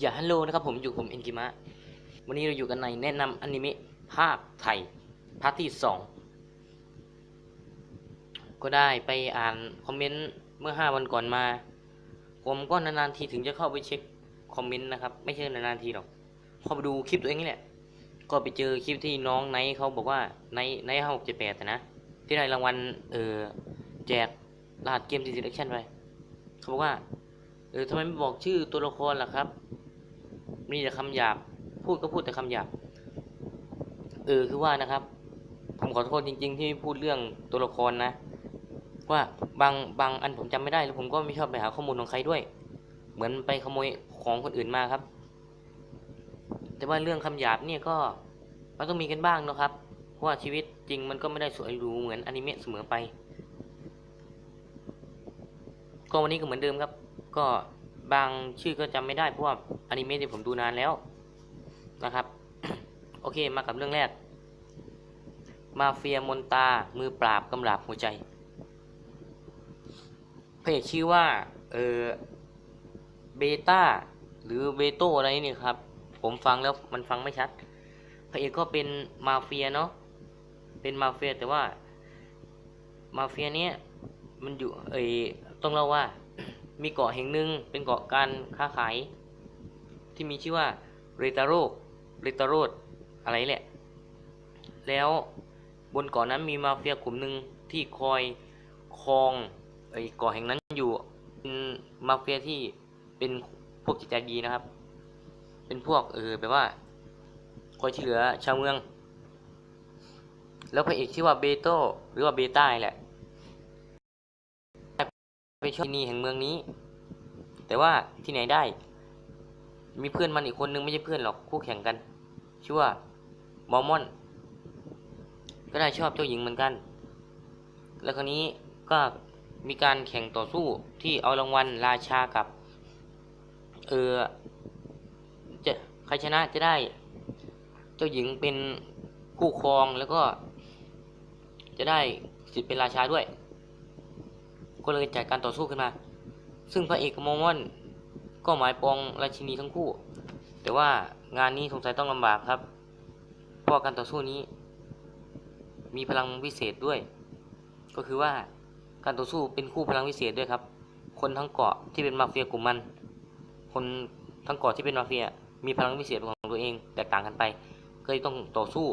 อย่าฮัลโหลนะครับผมอยู่ผมเอ็นกิมะวันนี้เราอยู่กันในแนะนำอนิเมะภาคไทยพาร์ทที่สองก็ได้ไปอ่านคอมเมนต์เมื่อห้าวันก่อนมา ผมก็นานๆทีถึงจะเข้าไปเช็คคอมเมนต์นะครับ ไม่ใช่นานๆทีหรอกเข้าไปดูคลิปตัวเองนี่แหละ ก็ไปเจอคลิปที่น้องไนท์เขาบอกว่าไนท์ไนท์ห้าหกเจ็ดแปดนะ ที่ได้รางวัลเออแจกรหัสเกมทีซีเลคชั่นไปเขาบอกว่าเออทำไมไม่บอกชื่อตัวละครล่ะครับ มีแต่คำหยาบ พูดก็พูดแต่คำหยาบ เออคือว่านะครับ ผมขอโทษจริง ๆ ที่พูดเรื่องตัวละครนะ ว่าบางบางอันผมจำไม่ได้แล้วผมก็ไม่ชอบไปหาข้อมูลของใครด้วย เหมือนไปขโมยของคนอื่นมาครับ แต่ว่าเรื่องคำหยาบเนี่ยก็มันต้องมีกันบ้างนะครับ เพราะว่าชีวิตจริงมันก็ไม่ได้สวยหรูเหมือนอนิเมะเสมอไป ก็วันนี้ก็เหมือนเดิมครับ ก็ บางชื่อก็จำไม่ได้เพราะว่าอนิเมะที่ผมดูนานแล้วนะครับ โอเคมากับเรื่องแรก มาเฟียมนตา มือปราบกำราบหัวใจเพจชื่อว่า เออเบต้าหรือเบโตอะไรนี่ครับ ผมฟังแล้วมันฟังไม่ชัด พระเอกก็เป็นมาเฟียเนาะ เป็นมาเฟียแต่ว่า มาเฟียเนี้ยมันอยู่ เอยต้องเล่าว่า มีเกาะแห่งหนึ่งเป็นเกาะการค้าขาย ที่มีชื่อว่าเรตาโรเรตาโรดอะไรแหละ แล้วบนเกาะนั้นมีมาเฟียกลุ่มหนึ่งที่คอยครองไอ้เกาะแห่งนั้นอยู่เป็นมาเฟียที่เป็นพวกจิตใจดีนะครับ เป็นพวกเออแบบว่าคอยช่วยเหลือชาวเมือง แล้วพระเอกชื่อว่าเบโตหรือว่าเบต้าแหละ ไปช่วยนีแห่งเมืองนี้ แต่ว่าที่ไหนได้ มีเพื่อนมันอีกคนนึงไม่ใช่เพื่อนหรอกคู่แข่งกัน ชื่อว่ามอมอน ก็ได้ชอบเจ้าหญิงเหมือนกัน แล้วคราวนี้ก็มีการแข่งต่อสู้ที่เอารางวัลราชากับเออจะใครชนะจะได้ เจ้าหญิงเป็นคู่ครองแล้วก็จะได้สิทธิ์เป็นราชาด้วย ก็เลยจัดการต่อสู้ขึ้นมา ซึ่งพระเอกกับโมมอนก็หมายปองราชินีทั้งคู่ แต่ว่างานนี้สงสัยต้องลำบากครับ เพราะการต่อสู้นี้ มีพลังวิเศษด้วย ก็คือว่าการต่อสู้เป็นคู่พลังวิเศษด้วยครับ คนทั้งเกาะที่เป็นมาเฟียกลุ่มมัน คนทั้งเกาะที่เป็นมาเฟียมีพลังวิเศษของตัวเองแตกต่างกันไปก็เลยต้องต่อสู้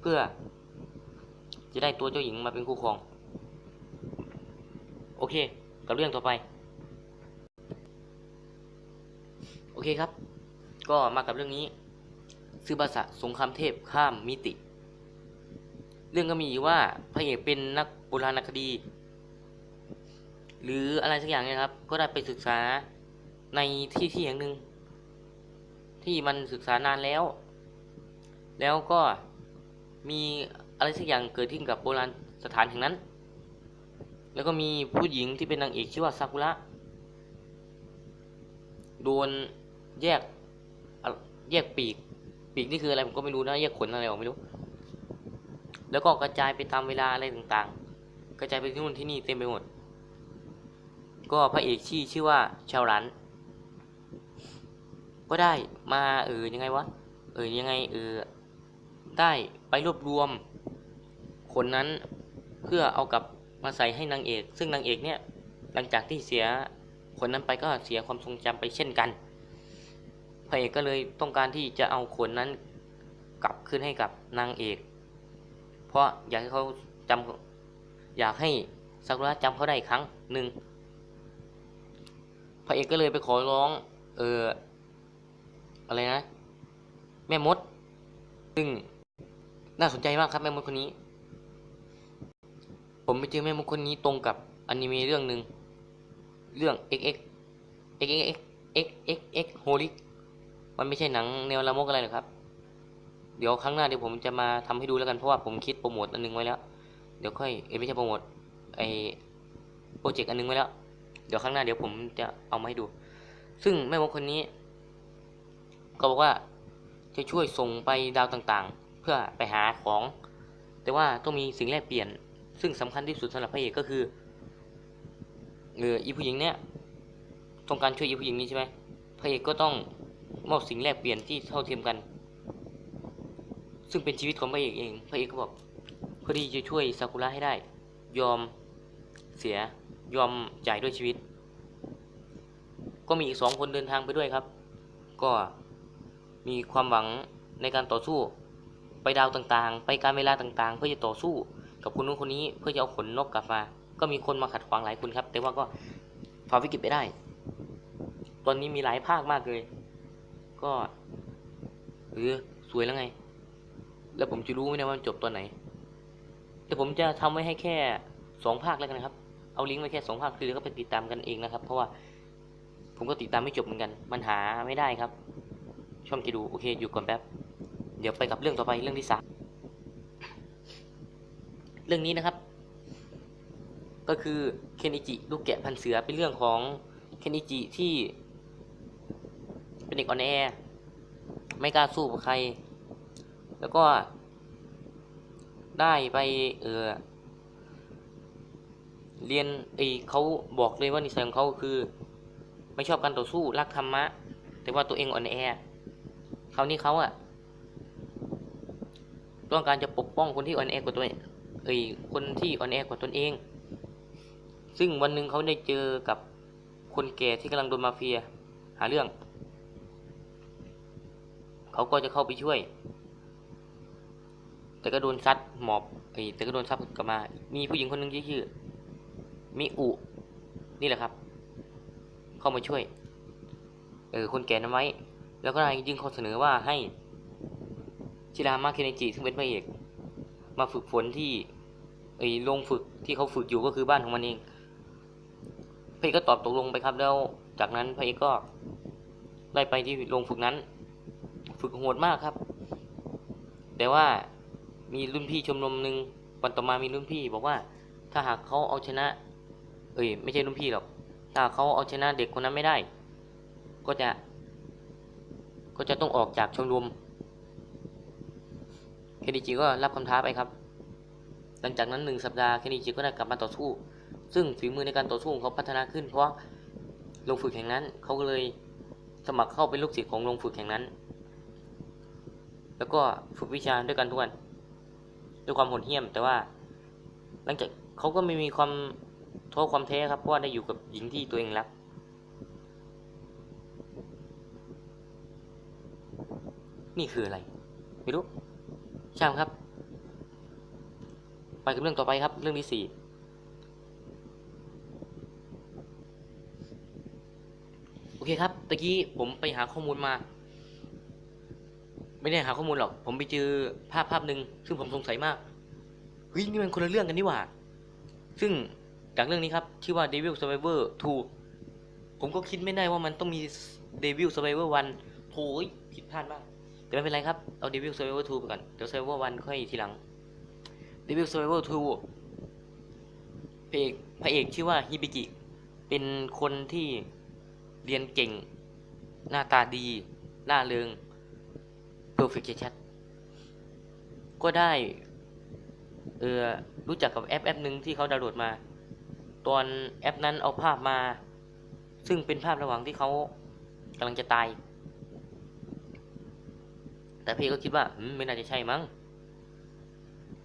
เพื่อ จะได้ตัวเจ้าหญิงมาเป็นคู่ครอง โอเค กับเรื่องต่อไป โอเคครับ ก็มากับเรื่องนี้ซึบาสะสงครามเทพข้ามมิติ เรื่องก็มีว่าพระเอกเป็นนักโบราณคดี หรืออะไรสักอย่างเนี่ยครับ ก็ได้ไปศึกษาในที่ที่แห่งหนึ่ง ที่มันศึกษานานแล้ว แล้วก็มีอะไรสักอย่างเกิดขึ้นกับโบราณสถานแห่งนั้น แล้วก็มีผู้หญิงที่เป็นนางเอกชื่อว่าซากุระโดนแยกแยกปีก ปีกนี่คืออะไรผมก็ไม่รู้นะแยกขนอะไรผมไม่รู้ แล้วก็กระจายไปตามเวลาอะไรต่างๆ กระจายไปที่นู่นที่นี่เต็มไปหมด ก็พระเอกชื่อชื่อว่าชาวรันก็ได้มาเออยังไงวะเออยังไงเออได้ไปรวบรวม คนนั้นเพื่อเอากลับ มาใส่ให้นางเอก ซึ่งนางเอกเนี่ยหลังจากที่เสียคนนั้นไปก็เสียความทรงจำไปเช่นกันพระเอกก็เลยต้องการที่จะเอาคนนั้นกลับคืนให้กับนางเอก เพราะอยากให้เขาจำอยากให้ซากุระจำเขาได้อีกครั้งหนึ่งพระเอกก็เลยไปขอร้องเอออะไรนะ แม่มด ซึ่งน่าสนใจมากครับแม่มดคนนี้ ผมไปเจอแม่มดคนนี้ตรงกับอนิเมะเรื่องหนึ่งเรื่อง x x x x x x x Holy มันไม่ใช่หนังแนวละมกอะไรหรอกครับ เดี๋ยวครั้งหน้าเดี๋ยวผมจะมาทำให้ดูแล้วกันเพราะว่าผมคิดโปรโมทอันนึงไว้แล้ว เดี๋ยวค่อยเอ้ไม่ใช่โปรโมทไอโปรเจกต์อันนึงไว้แล้ว เดี๋ยวครั้งหน้าเดี๋ยวผมจะเอามาให้ดู ซึ่งแม่มดคนนี้ ก็บอกว่าจะช่วยส่งไปดาวต่างๆ เพื่อไปหาของ แต่ว่าต้องมีสิ่งแลกเปลี่ยน ซึ่งสำคัญที่สุดสำหรับพระเอกก็คือเอออีผู้หญิงเนี่ยต้องการช่วยอีผู้หญิงนี้ใช่ไหมพพระเอกก็ต้องมอบสิ่งแลกเปลี่ยนที่เท่าเทียมกัน ซึ่งเป็นชีวิตของพระเอกเอง พระเอกก็บอกเพื่อที่จะช่วยซากุระให้ได้ ยอมเสียยอมจ่ายด้วยชีวิต ก็มีอีกสองคนเดินทางไปด้วยครับ ก็มีความหวังในการต่อสู้ ไปดาวต่างๆ ไปการเวลาต่างๆ เพื่อจะต่อสู้ กับคนนู้นคนนี้เพื่อจะเอาขนนกกลับมา ก็มีคนมาขัดขวางหลายคนครับ แต่ว่าก็ฝ่าวิกฤตไปได้ ตอนนี้มีหลายภาคมากเลย ก็เออสวยแล้วไง แล้วผมจะรู้ไหมนะว่ามันจบตอนไหน แต่ผมจะทำไว้ให้แค่สองภาคแล้วกันครับ เอาลิงก์ไว้แค่สองภาคคือแล้วก็ไปติดตามกันเองนะครับ เพราะว่าผมก็ติดตามไม่จบเหมือนกัน มันหาไม่ได้ครับ ช่องจะดู โอเค อยู่ก่อนแป๊บ เดี๋ยวไปกับเรื่องต่อไปเรื่องที่สาม เรื่องนี้นะครับ ก็คือเคนอิจิลูกแกะพันเสือเป็นเรื่องของเคนอิจิที่เป็นเด็กอ่อนแอไม่กล้าสู้กับใคร แล้วก็ได้ไปเออเรียนไอเขาบอกเลยว่านิสัยของเขาคือ ไม่ชอบการต่อสู้รักธรรมะ แต่ว่าตัวเองอ่อนแอคราวนี้เขาอะต้องการจะปกป้องคนที่อ่อนแอกว่าตัว เอ้ยคนที่อ่อนแอกว่าตนเอง ซึ่งวันหนึ่งเขาได้เจอกับคนแก่ที่กำลังโดนมาเฟีย หาเรื่อง เขาก็จะเข้าไปช่วย แต่ก็โดนซัดหมอบไอ้แต่ก็โดนซัดกลับมา มีผู้หญิงคนหนึ่งชื่อมิอุ นี่แหละครับ เข้ามาช่วย เออ คนแก่นั้นไว้ แล้วก็ได้ยื่นข้อเสนอว่าให้ชิรามาเคเนจิซึ่งเป็นพระเอก มาฝึกฝนที่ ไอ้โรงฝึกที่เขาฝึกอยู่ก็คือบ้านของมันเองพระเอกก็ตอบตกลงไปครับ แล้วจากนั้นพระเอกก็ได้ไปที่โรงฝึกนั้น ฝึกโหดมากครับ แต่ว่ามีรุ่นพี่ชมรมหนึ่งวันต่อมามีรุ่นพี่บอกว่าถ้าหากเขาเอาชนะ เอ้ยไม่ใช่รุ่นพี่หรอก ถ้าเขาเอาชนะเด็กคนนั้นไม่ได้ ก็จะ ก็จะต้องออกจากชมรมเคนิจิก็รับคำท้าไปครับ หลังจากนั้นหนึ่งสัปดาห์เคนิจิก็ได้กลับมาต่อสู้ ซึ่งฝีมือในการต่อสู้ของเขาพัฒนาขึ้น เพราะโรงฝึกแห่งนั้นเขาก็เลยสมัครเข้าเป็นลูกศิษย์ของโรงฝึกแห่งนั้น แล้วก็ฝึกวิชาด้วยกันทุกวันด้วยความโหดเหี้ยม แต่ว่า หลังจากเขาก็ไม่มีความท้อความแท้ครับเพราะว่าได้อยู่กับหญิงที่ตัวเองรักนี่คืออะไร ไม่รู้ช่างครับ ไปกับเรื่องต่อไปครับเรื่องที่สี่โอเคครับตะกี้ผมไปหาข้อมูลมา ไม่ได้หาข้อมูลหรอก ผมไปเจอภาพภาพหนึ่งซึ่งผมสงสัยมากเฮ้ยนี่มันคนละเรื่องกันนี่หว่า ซึ่งจากเรื่องนี้ครับชื่อว่า Devil Survivor 2 ผมก็คิดไม่ได้ว่ามันต้องมี Devil Survivor 1โถยผิดพลาดมาก แต่ไม่เป็นไรครับ เอา Devil Survivor 2 ไปก่อน เดี๋ยว Survivor 1 ค่อยทีหลัง Devil Survivor 2พระเอกพระเอกชื่อว่าฮิบิกิ เป็นคนที่เรียนเก่ง หน้าตาดีล่าเริง perfect ชัดก็ได้ เออรู้จักกับแอปแอปหนึ่งที่เขาดาวน์โหลดมา ตอนแอปนั้นเอาภาพมา ซึ่งเป็นภาพระหว่างที่เขากำลังจะตาย แต่พี่ก็คิดว่าไม่น่าจะใช่มั้ง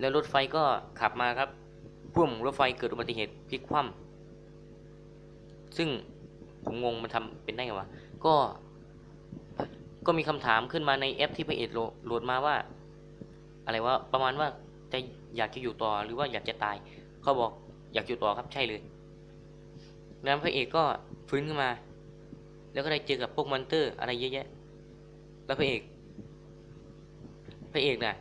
แล้วรถไฟก็ขับมาครับพุ่มรถไฟเกิดอุบัติเหตุพลิกคว่ำซึ่งผมงงมันทำเป็นได้ไงวะก็ ก็มีคำถามขึ้นมาในแอปที่พระเอกโหลดมาว่า อะไรว่าประมาณว่าจะอยากจะอยู่ต่อหรือว่าอยากจะตาย เขาบอกอยากอยู่ต่อครับใช่เลยแล้วพระเอกก็ฟื้นขึ้นมา แล้วก็ได้เจอกับพวกมอนเตอร์อะไรเยอะแยะ แล้วพระเอก พระเอกน่ะ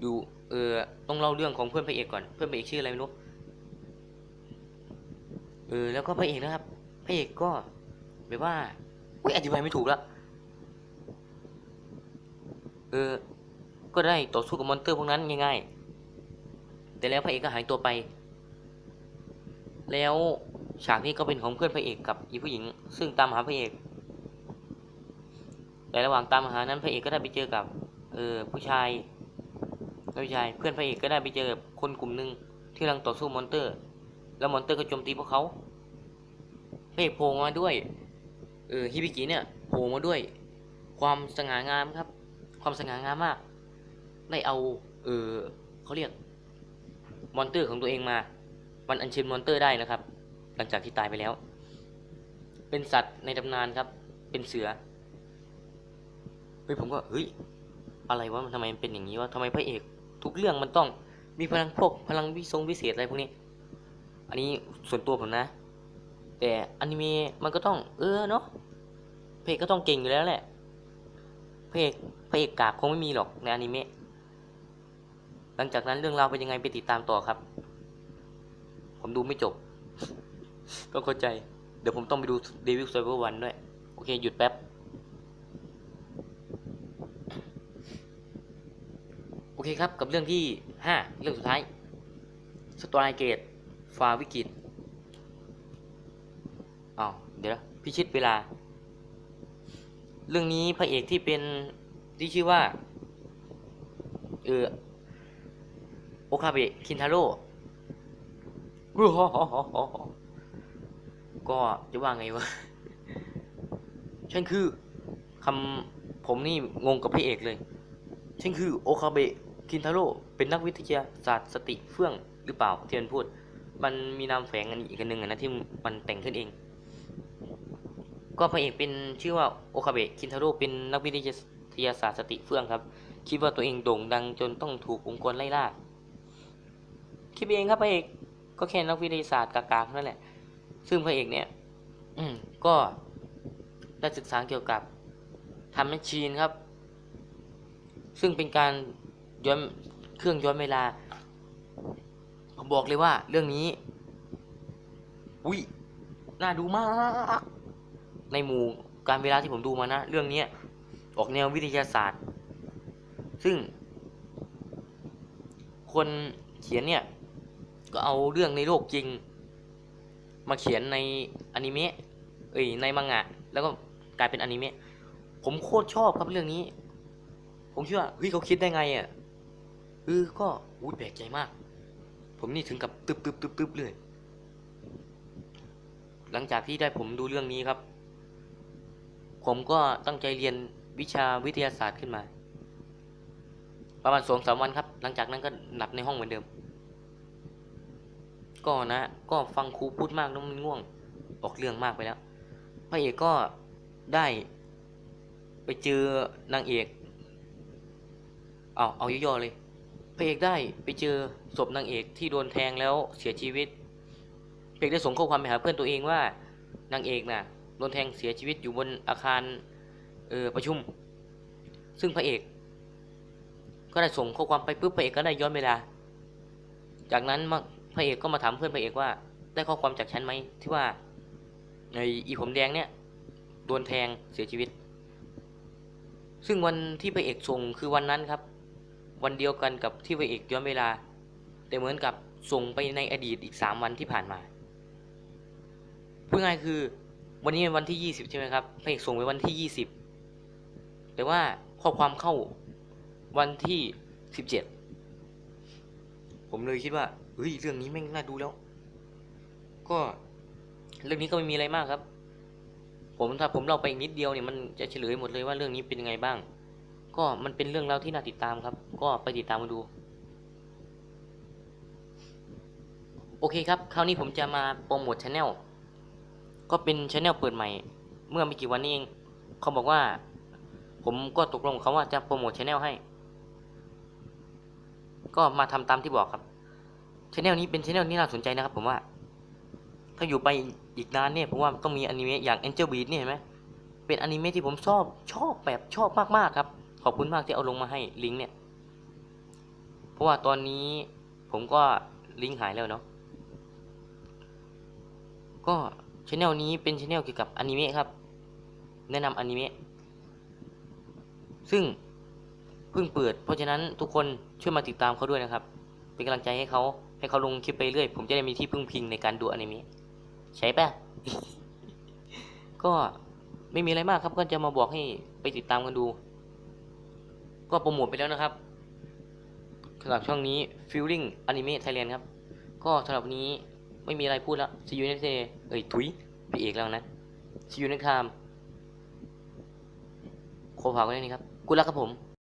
อยู่ เออต้องเล่าเรื่องของเพื่อนพระเอกก่อน เพื่อนพระเอกชื่ออะไรไม่รู้เออแล้วก็พระเอกนะครับพระเอกก็แบบว่าอุ้ยอธิบายไม่ถูกละเออ ก็ได้ต่อสู้กับมอนเตอร์พวกนั้นง่ายๆแต่แล้วพระเอกก็หายตัวไป แล้วฉากนี้ก็เป็นของเพื่อนพระเอกกับอีผู้หญิง ซึ่งตามหาพระเอกแต่ระหว่างตามหานั้นพระเอกก็ได้ไปเจอกับเออผู้ชาย ไม่ใช่เพื่อนพระเอกก็ได้ไปเจอกับคนกลุ่มหนึ่งที่กำลังต่อสู้มอนเตอร์ แล้วมอนเตอร์ก็โจมตีพวกเขาพระเอกโผล่มาด้วย เออฮิบิกิเนี่ยโผล่มาด้วย ความสง่างามครับ ความสง่างามมาก ได้เอา เออเขาเรียกมอนเตอร์ของตัวเองมา มันอัญเชิญมอนเตอร์ได้นะครับ หลังจากที่ตายไปแล้ว เป็นสัตว์ในตำนานครับ เป็นเสือ เฮ้ยผมก็เฮ้ยอะไรวะมันทำไมมันเป็นอย่างนี้วะทำไมพระเอก ทุกเรื่องมันต้องมีพลังพวกพลังวิทรงวิเศษอะไรพวกนี้ อันนี้ส่วนตัวผมนะ แต่อนิเมะมันก็ต้อง เออเนาะเอกก็ต้องเก่งอยู่แล้วแหละเอกเอกกากคงไม่มีหรอกในอนิเมะหลังจากนั้นเรื่องราวเป็นยังไงไปติดตามต่อครับ ผมดูไม่จบก็เข้าใจ เดี๋ยวผมต้องไปดูเดวิลไซเวอร์วันด้วย โอเค หยุดแป๊บ อเคครับกับเรื่องที่ห้าเรื่องสุดท้ายสตรายเกตฟาวิกิตอ้าวเดี๋ยวพิชิตเวลา เรื่องนี้พระเอกที่เป็นที่ชื่อว่าเออโอคาเบะคินทาโร่ก็จะว่าไงวะฉันคือคำผมนี่งงกับพระเอกเลยฉันคือโอคาเบะ คินทาโร่เป็นนักวิทยาศาสตร์สติเฟื่องหรือเปล่าที่มันพูด มันมีนามแฝงอันอีกอันหนึ่งนะที่มันแต่งขึ้นเอง ก็พระเอกเป็นชื่อว่าโอคาเบะคินทาโร่เป็นนักวิทยาศาสตร์สติเฟื่องครับ คิดว่าตัวเองโด่งดังจนต้องถูกองค์กรไล่ล่าคิดเองครับพระเอกก็แค่นักวิทยาศาสตร์กากๆนั่นแหละ ซึ่งพระเอกเนี่ยก็ได้ศึกษาเกี่ยวกับทำแมชชีนครับ ซึ่งเป็นการ ย้อนเครื่องย้อนเวลา ผมบอกเลยว่าเรื่องนี้ อุ้ยน่าดูมาก ในหมู่การเวลาที่ผมดูมานะ เรื่องนี้ออกแนววิทยาศาสตร์ ซึ่ง คนเขียนเนี่ย ก็เอาเรื่องในโลกจริง มาเขียนในอนิเมะเอ้ยในมังงะ แล้วก็กลายเป็นอนิเมะผมโคตรชอบครับเรื่องนี้ ผมคิดว่าเฮ้ยเขาคิดได้ไงอะ ออก็อุ้ยแปลกใจมาก ผมนี่ถึงกับตึบตึบตึบตึบเลย หลังจากที่ได้ผมดูเรื่องนี้ครับ ผมก็ตั้งใจเรียนวิชาวิทยาศาสตร์ขึ้นมา ประมาณสองสามวันครับ หลังจากนั้นก็หลับในห้องเหมือนเดิม ก็นะ ก็ฟังครูพูดมากแล้วมันง่วง ออกเรื่องมากไปแล้วพระเอกก็ได้ไปเจอนางเอก เอาเอาย่อๆเลย ระเอกได้ไปเจอศพนางเอกที่โดนแทงแล้วเสียชีวิตพระเอกได้ส่งข้อความไปหาเพื่อนตัวเองว่านางเอกน่ะโดนแทงเสียชีวิตอยู่บนอาคารเออประชุม ซึ่งพระเอก ก็ได้ส่งข้อความไปปุ๊บพระเอกก็ได้ย้อนเวลา จากนั้นพระเอกก็มาถามเพื่อนพระเอกว่า ได้ข้อความจากฉันไหมที่ว่าไออีผมแดงเนี่ยโดนแทงเสียชีวิต ซึ่งวันที่พระเอกส่งคือวันนั้นครับ วันเดียวกันกับที่พระเอกย้อนเวลา แต่เหมือนกับส่งไปในอดีตอีกสามวันที่ผ่านมาพูดง่ายคือวันนี้เป็นวันที่ยี่สิบใช่ไหมครับพระเอกส่งไปวันที่ยี่สิบแต่ว่าข้อความเข้าวันที่สิบเจ็ดผมเลยคิดว่าเฮ้ยเรื่องนี้แม่งน่าดูแล้ว ก็เรื่องนี้ก็ไม่มีอะไรมากครับ ผมถ้าผมเล่าไปอีกนิดเดียวเนี่ยมันจะเฉลยหมดเลยว่าเรื่องนี้เป็นยังไงบ้าง ก็มันเป็นเรื่องราวที่น่าติดตามครับ ก็ไปติดตามมาดู โอเคครับ คราวนี้ผมจะมาโปรโมทช anel ก็เป็นช anel เปิดใหม่ เมื่อไม่กี่วันนี้เอง เขาบอกว่า ผมก็ตกลงเขาว่าจะโปรโมทช anel ให้ ก็มาทำตามที่บอกครับช anel นี้เป็นช anel ที่น่าสนใจนะครับ ผมว่า ถ้าอยู่ไปอีกนานเนี่ยผมว่าต้องมีอนิเมะอย่าง Angel Beat เนี่ยเห็นไหมเป็นอนิเมะที่ผมชอบชอบแบบชอบมากๆครับ ขอบคุณมากที่เอาลงมาให้ลิงก์เนี่ย เพราะว่าตอนนี้ผมก็ลิงก์หายแล้วเนาะ ก็ช anel นี้เป็นช anel เกี่ยวกับอนิเมะครับ แนะนำอนิเมะ ซึ่งเพิ่งเปิด เพราะฉะนั้นทุกคนช่วยมาติดตามเขาด้วยนะครับ เป็นกำลังใจให้เขาให้เขาลงคลิปไปเรื่อย ผมจะได้มีที่พึ่งพิงในการดูอนิเมะใช่ปะก็ไม่มีอะไรมากครับก็จะมาบอกให้ไปติดตามกันดู ก็โปรโมทไปแล้วนะครับสำหรับช่องนี้ Feeling Anime Thailand ครับ ก็สำหรับนนี้ไม่มีอะไรพูดแล้ว See you next day เอ้ยถุยพี่เอกแล้วนะ See you next time ขอฝากไว้ด้วยนี่ครับกูรักครับผม